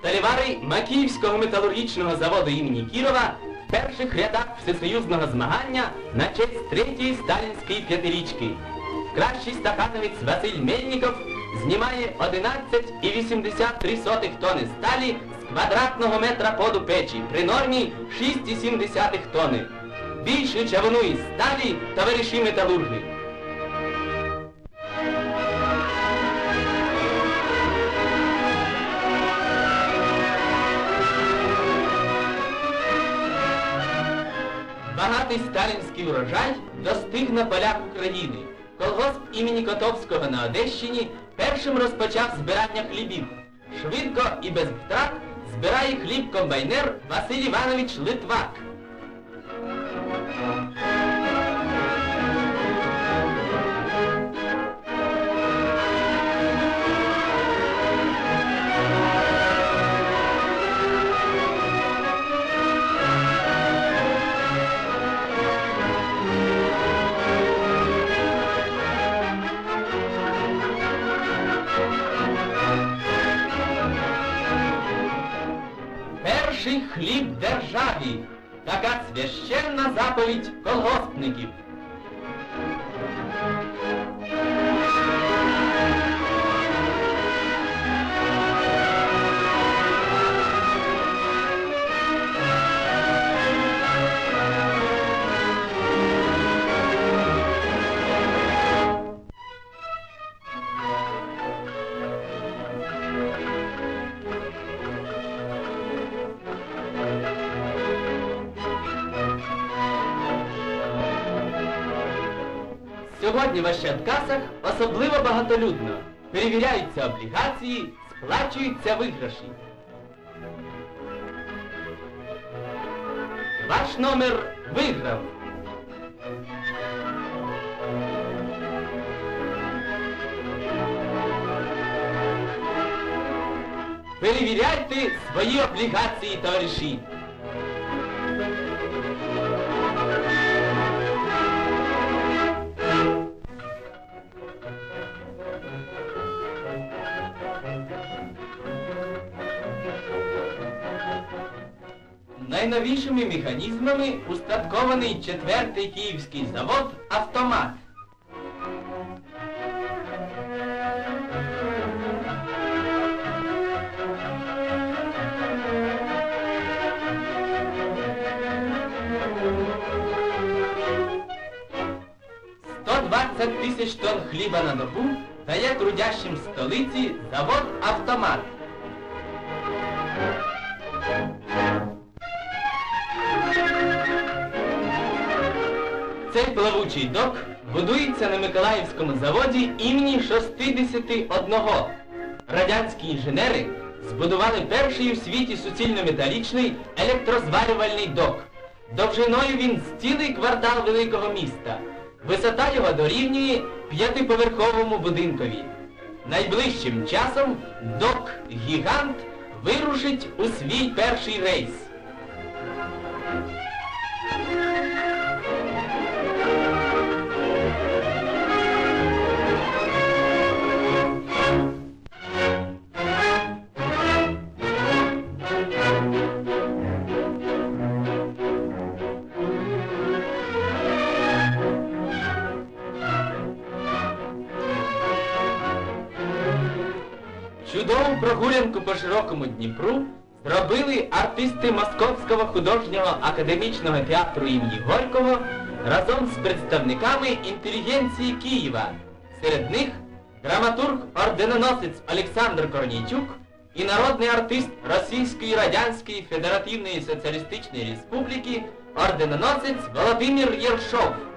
Сталевари Макіївського металургічного заводу імені Кірова в перших рядах всесоюзного змагання на честь третьої сталінської п'ятирічки. Кращий стакановець Василь Мельніков знімає 11,83 тонни сталі з квадратного метра поду печі при нормі 6,7 тонни. Більше чавуну сталі товариші металурги. Багатий сталінський урожай достиг на полях України. Колгосп імені Котовського на Одещині першим розпочав збирання хлібів. Швидко і без втрат збирає хліб комбайнер Василь Іванович Литвак. Перший хліб державі. Така священна заповідь колгоспників. Сьогодні в Ощадкасах особливо багатолюдно. Перевіряються облігації, сплачуються виграші. Ваш номер виграв. Перевіряйте свої облігації, товариші. Найновішими механізмами устаткований четвертий київський завод «Автомат». Тисяч тонн хліба на добу дає трудящим столиці завод «Автомат». Плавучий док будується на Миколаївському заводі імені 61. Радянські інженери збудували перший у світі суцільно-металічний електрозварювальний док. Довжиною він з цілий квартал великого міста. Висота його дорівнює п'ятиповерховому будинкові. Найближчим часом док-гігант вирушить у свій перший рейс. Чудову прогулянку по широкому Дніпру зробили артисти Московського художнього академічного театру імені Горького разом з представниками інтелігенції Києва. Серед них драматург орденоносець Олександр Корнійчук і народний артист Російської Радянської Федеративної Соціалістичної Республіки орденоносець Володимир Єршов.